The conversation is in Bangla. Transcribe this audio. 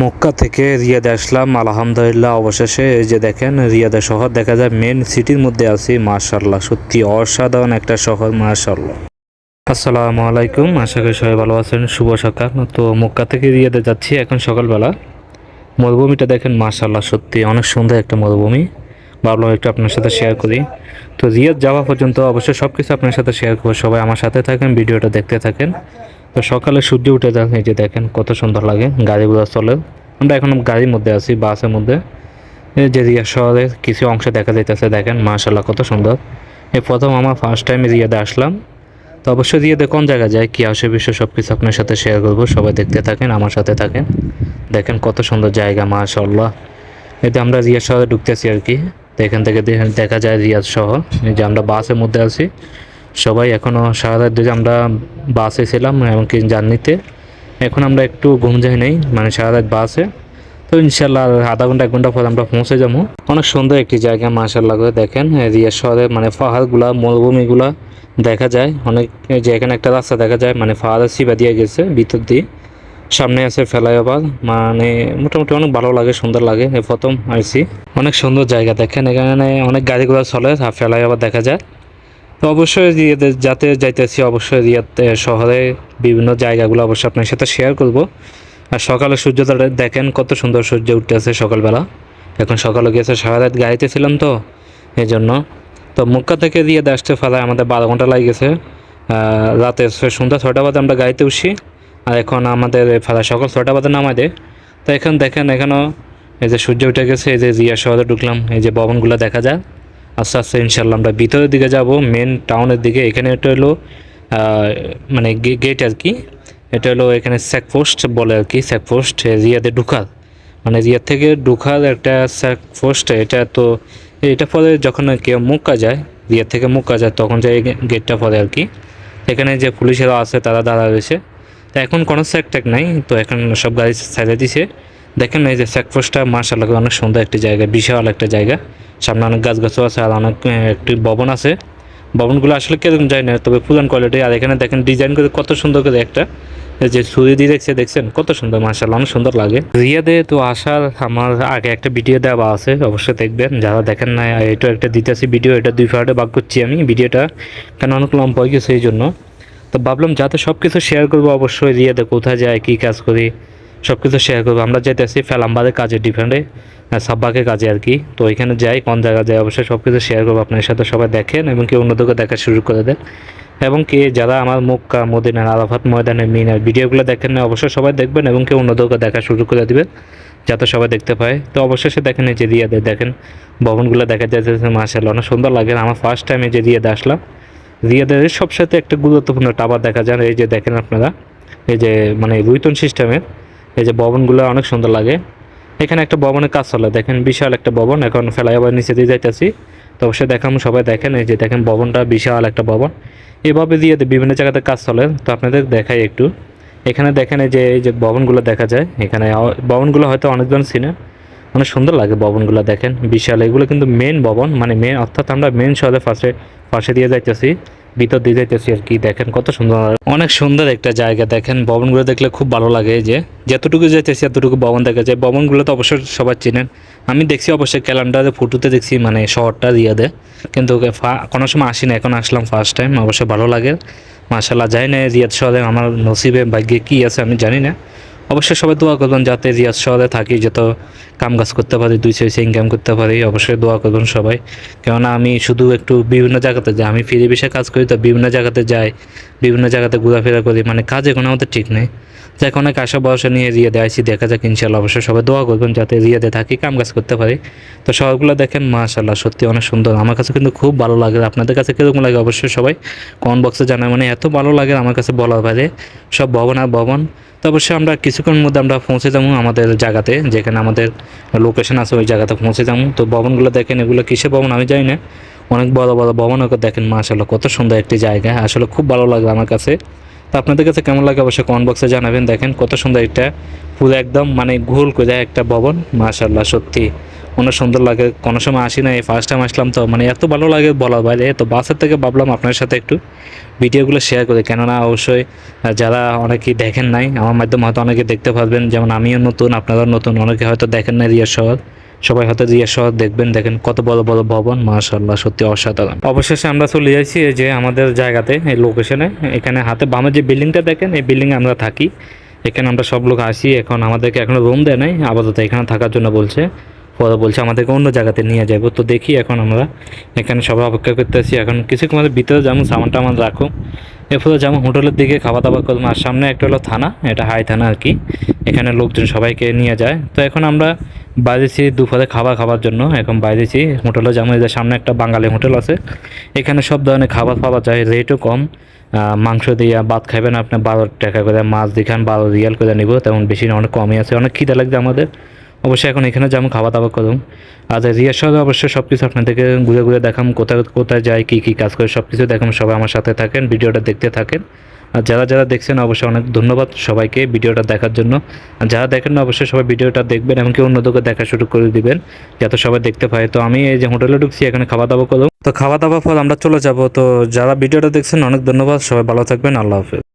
মক্কা থেকে রিয়াদে আসলাম। আলহামদুলিল্লাহ, অবশেষে এই যে দেখেন, রিয়াদে শহর দেখা যায় মেন সিটির মধ্যে আছি। মার্শাল্লাহ সত্যি অসাধারণ একটা শহর মার্শাল্লাহ আসসালামু আলাইকুম, আশা করি সবাই ভালো আছেন। শুভ সকাল। তো মক্কা থেকে রিয়াদে যাচ্ছি এখন সকালবেলা। মরুভূমিটা দেখেন মার্শাল্লাহ সত্যি অনেক সুন্দর একটা মরুভূমি। ভাবলাম একটু আপনার সাথে শেয়ার করি। তো রিয়াদ যাওয়া পর্যন্ত অবশ্যই সব কিছু আপনার সাথে শেয়ার করব। সবাই আমার সাথে থাকেন, ভিডিওটা দেখতে থাকেন। তো সকালে সূর্য উঠে যান এই যে দেখেন কত সুন্দর লাগে গাড়িগুলো চলে। আমরা এখন গাড়ির মধ্যে আছি, বাসের মধ্যে। যে রিয়াদ শহরের কিছু অংশ দেখা যাইতেছে, দেখেন মার্শাল্লাহ কত সুন্দর। এই প্রথম আমার ফার্স্ট টাইম রিয়াদে আসলাম। তো অবশ্যই রিয়াদে কোন জায়গায় যায়, কী আসে, বিষয় সব কিছু আপনার সাথে শেয়ার করব, সবাই দেখতে থাকেন, আমার সাথে থাকেন। দেখেন কত সুন্দর জায়গা মাশাল্লাহ যে আমরা রিয়াদ শহরে ঢুকতেছি আর কি, তো এখান থেকে দেখা যায় রিয়াদ শহর। এই যে আমরা বাসের মধ্যে আছি। সবাই এখনও সারা রাত ধরে আমরা বাসে ছিলাম এমনকি জার্নিতে। এখন আমরা একটু ঘুম যাই নেই মানে সারা রাত বাসে। তো ইনশাল্লাহ আধা ঘণ্টা, এক ঘণ্টা পর আমরা পৌঁছে যাব। অনেক সুন্দর একটি জায়গা মাশাল্লাহ করে দেখেন। রিয়াদ শহরে মানে পাহাড়গুলা, মরুভূমিগুলা দেখা যায়। অনেক যে এখানে একটা রাস্তা দেখা যায় মানে পাহাড়ের সিবা দিয়ে গেছে ভিতর দিয়ে। সামনে আছে ফ্লাইওভার মানে মোটামুটি অনেক ভালো লাগে, সুন্দর লাগে। প্রথম আইসি অনেক সুন্দর জায়গা দেখেন, এখানে অনেক গাড়িগুলো চলে আর ফ্লাইওভার দেখা যায়। তো অবশ্যই যাতে যাইতেছি, অবশ্যই রিয়াদ শহরে বিভিন্ন জায়গাগুলো অবশ্যই আপনার সাথে শেয়ার করব। আর সকালে সূর্যটা দেখেন কত সুন্দর সূর্য উঠতেছে সকালবেলা। এখন সকালে গিয়েছে, সারা রাত গাড়িতে ছিলাম তো এই জন্য তো মুক্কা থেকে রিয়াদে আসতে ফেলায় আমাদের বারো ঘণ্টা লাগে গেছে রাতে সন্ধ্যা ছটা বাজে আমরা গাড়িতে উঠছি, আর এখন আমাদের ফেলা সকাল ছটা বাজে নামাই দেয়। তো এখন দেখেন, এখনও এই যে সূর্য উঠে গেছে, এই যে রিয়া শহরে ঢুকলাম, এই যে ভবনগুলো দেখা যায়। আস্তে আস্তে ইনশাল্লাহ আমরা ভিতরের দিকে যাব মেন টাউনের দিকে। এখানে এটা হলো মানে গেট আর কি। এটা হলো এখানে চেকপোস্ট বলে আর কি চেকপোস্ট রিয়াদে ঢুকার মানে রিয়াদ থেকে ঢুকার একটা চেকপোস্ট এটা তো, এটা পরে যখন কেউ মুক্কা যায় রিয়ার থেকে মুক্কা যায়, তখন যে গেটটা পরে আর কি। এখানে যে পুলিশেরা আছে, তারা দাঁড়া রয়েছে। তো এখন কোনো চেক টেক নাই, তো এখন সব গাড়ি ছেড়ে দিছে। দেখেন এই যে চেকপোস্টটা মার্শাল্লাহ অনেক সুন্দর একটা জায়গা, বিশাল একটা জায়গা। সামনে অনেক গাছ গাছও আছে আর অনেক একটি ভবন আছে। ভবনগুলো আসলে কীরকম যায় না, তবে পুরান কোয়ালিটি আর এখানে দেখেন ডিজাইন করে কত সুন্দর করে একটা যে ছুরি দিয়ে দেখছে, দেখছেন? কত সুন্দর মার্শাল্লাহ অনেক সুন্দর লাগে। রিয়াদে তো আসার আমার আগে একটা ভিডিও দেওয়া আছে, অবশ্যই দেখবেন। যারা দেখেন না এটা একটা দিতেছি ভিডিও এটা দুই পার্টে ভাগ করছি আমি ভিডিওটা কেন অনেক লম্বা হয়ে গেছে এই জন্য। তো ভাবলাম যাতে সব কিছু শেয়ার করব, অবশ্যই রিয়াদে কোথায় যায়, কী কাজ করি সব কিছু শেয়ার করব। আমরা যাইতেছি ফেলাম্বাদের কাজে ডিফেন্ডে সাব্বাকের কাজে আর কি। তো ওইখানে যাই, কোন জায়গা যাই, অবশ্যই সব কিছু শেয়ার করব আপনার সাথে, সবাই দেখেন এবং কি অন্যদেরকে দেখা শুরু করে দেন। এবং কি যারা আমার মক্কা মদিনার আরাফাত ময়দানের মিনার ভিডিওগুলো দেখেন না অবশ্যই সবাই দেখবেন এবং কি অন্যদেরকে দেখা শুরু করে দিবেন, যাতে সবাই দেখতে পায়। তো অবশ্যই সে দেখেন এই যে রিয়াদে দেখেন ভবনগুলো দেখা যাচ্ছে মাসাল্লাহ অনেক সুন্দর লাগে আমার ফার্স্ট টাইম এই যে রিয়াদে আসলাম। রিয়াদের সবসাথে একটা গুরুত্বপূর্ণ টাওয়ার দেখা যায়। এই যে দেখেন আপনারা, এই যে মানে রুইতন সিস্টেমের এই যে ভবনগুলো অনেক সুন্দর লাগে। এখানে একটা ভবনের কাজ চলে, দেখেন বিশাল একটা ভবন, এখন ফ্লাইওভার নিচে দিয়ে যাইতেছি। তো অবশ্যই দেখাম সবাই, দেখেন এই যে দেখেন ভবনটা বিশাল একটা ভবন। এভাবে দিয়ে বিভিন্ন জায়গাতে কাজ চলে, তো আপনাদের দেখাই একটু। এখানে দেখেন এই যে এই যে ভবনগুলো দেখা যায়, এখানে ভবনগুলো হয়তো অনেকজন চিনে। অনেক সুন্দর লাগে ভবনগুলো দেখেন, বিশাল। এগুলো কিন্তু মেন ভবন মানে মেন অর্থাৎ আমরা মেন শহরে পাশে পাশে দিয়ে যাইতেছি। ভিতর দিয়ে যাইতেছি আর কি, দেখেন কত সুন্দর। অনেক সুন্দর একটা জায়গা, দেখেন ভবনগুলো দেখলে খুব ভালো লাগে যে। যতটুকু যাইতেছি, এতটুকু ভবন দেখা যায়। ভবনগুলো তো অবশ্যই সবাই চেনেন। আমি দেখছি অবশ্যই ক্যালেন্ডারে ফটোতে দেখছি মানে শহরটা রিয়াদে। কিন্তু কোনো সময় আসি না এখন আসলাম ফার্স্ট টাইম অবশ্যই ভালো লাগে। মাশাল্লাহ যাই না রিয়াদ শহরে, আমার নসিবে ভাগ্যে কী আছে আমি জানি না। অবশ্যই সবাই দোয়া করবেন যাতে রিয়াজ শহরে থাকি, যত কাম কাজ করতে পারি, দুই ছয় ইনকাম করতে পারি, অবশ্যই দোয়া করবেন সবাই। কেননা আমি শুধু একটু বিভিন্ন জায়গাতে যাই, আমি ফিরে বিষয়ে কাজ করি, তো বিভিন্ন জায়গাতে যাই, বিভিন্ন জায়গাতে ঘোরাফেরা করি মানে কাজে কোনো আমাদের ঠিক নেই। যাক, অনেক আশা বয়সা নিয়ে রিয়াদে আইসি দেখা যাক ইনশাল্লাহ অবশ্যই সবাই দোয়া করবেন যাতে রিয়াদে থাকি কাম কাজ করতে পারি। তো সবগুলো দেখেন মাশাল্লাহ সত্যি অনেক সুন্দর। আমার কাছে কিন্তু খুব ভালো লাগে। আপনাদের কাছে কীরকম লাগে অবশ্যই সবাই কমেন্ট বক্সে জানায়। মানে এত ভালো লাগে আমার কাছে বলার বাইরে। সব ভবন আর ভবন। তো অবশ্যই আমরা কিছুক্ষণের মধ্যে আমরা পৌঁছে যাব আমাদের জায়গাতে, যেখানে আমাদের লোকেশন আছে, ওই জায়গাতে পৌঁছে যাব। তো ভবনগুলো দেখেন, এগুলো কিসের ভবন আমি জানি না। অনেক বড় বড় ভবন ওকে দেখেন মাশাল্লাহ কত সুন্দর একটি জায়গা। আসলে খুব ভালো লাগল আমার কাছে। তো আপনাদের কাছে কেমন লাগে অবশ্যই কমেন্ট বক্সে জানাবেন। দেখেন কত সুন্দর এটা পুরো একদম মানে গোল করে দেয় একটা ভবন। মাশাল্লাহ সত্যি। অনেক সুন্দর লাগে। কোনো সময় আসি না এই ফার্স্ট টাইম আসলাম তো। মানে এত ভালো লাগে বলার বাইরে। তো বাসের থেকে ভাবলাম আপনার সাথে একটু ভিডিওগুলো শেয়ার করি। কেননা অবশ্যই যারা অনেকেই দেখেন নাই, আমার মাধ্যমে হয়তো অনেকে দেখতে পারবেন। যেমন আমিও নতুন, আপনারাও নতুন, অনেকে হয়তো দেখেন না রিয়া শহর। সবাই হয়তো রিয়া শহর দেখবেন, দেখেন কত বড় বড় ভবন মাশাল্লাহ সত্যি অসাধারণ। অবশেষে আমরা চলে যাচ্ছি যে আমাদের জায়গাতে, এই লোকেশনে এখানে হাতে বামে যে বিল্ডিংটা দেখেন, এই বিল্ডিংয়ে আমরা থাকি। এখানে আমরা সব লোক আসি, এখন আমাদেরকে এখনও রুম দেয় নাই, আপাতত এখানে থাকার জন্য বলছে। পরে বলছে আমাদেরকে অন্য জায়গাতে নিয়ে যাব তো দেখি এখন আমরা এখানে সবাই অপেক্ষা করতেছি। এখন কিছু আমাদের ভিতরে যেমন সামান টামান রাখো। এরপরে যেমন হোটেলের দিকে খাওয়া দাওয়া করব। আর সামনে একটা হলো থানা, এটা হাই থানা আর কি। এখানে লোকজন সবাইকে নিয়ে যায়। তো এখন আমরা বাইরেছি দুপুরে খাবার খাবার জন্য। এখন বাইরেছি হোটেলে যেমন এদের সামনে একটা বাঙালি হোটেল আছে। এখানে সব ধরনের খাবার পাওয়া যায় রেটও কম। মাংস দিয়ে ভাত খাবেন আপনি বারো টাকা করে, মাছ দিয়ে খান বারো রিয়াল করে নিব, তেমন বেশি না, অনেক কমই আছে। অনেক খিদে লাগছে আমাদের। অবশ্যই এখন এখানে যেমন খাওয়া দাওয়া করুন। আর রিয়ার সঙ্গে অবশ্যই সব কিছু আপনাদেরকে ঘুরে ঘুরে দেখাম, কোথায় কোথায় যায়, কী কী কাজ করে সব কিছু দেখাম। সবাই আমার সাথে থাকেন, ভিডিওটা দেখতে থাকেন। আর যারা যারা দেখছেন, অবশ্যই অনেক ধন্যবাদ সবাইকে ভিডিওটা দেখার জন্য। আর যারা দেখেন না, অবশ্যই সবাই ভিডিওটা দেখবেন, এমনকি অন্যদেরকে দেখা শুরু করে দিবেন, যাতে সবাই দেখতে পায়। তো আমি এই যে হোটেলে ঢুকছি, এখানে খাওয়া দাওয়া করলাম। তো খাওয়া দাওয়ার পর আমরা চলে যাব। তো যারা ভিডিওটা দেখছেন, অনেক ধন্যবাদ। সবাই ভালো থাকবেন। আল্লাহ হাফেজ।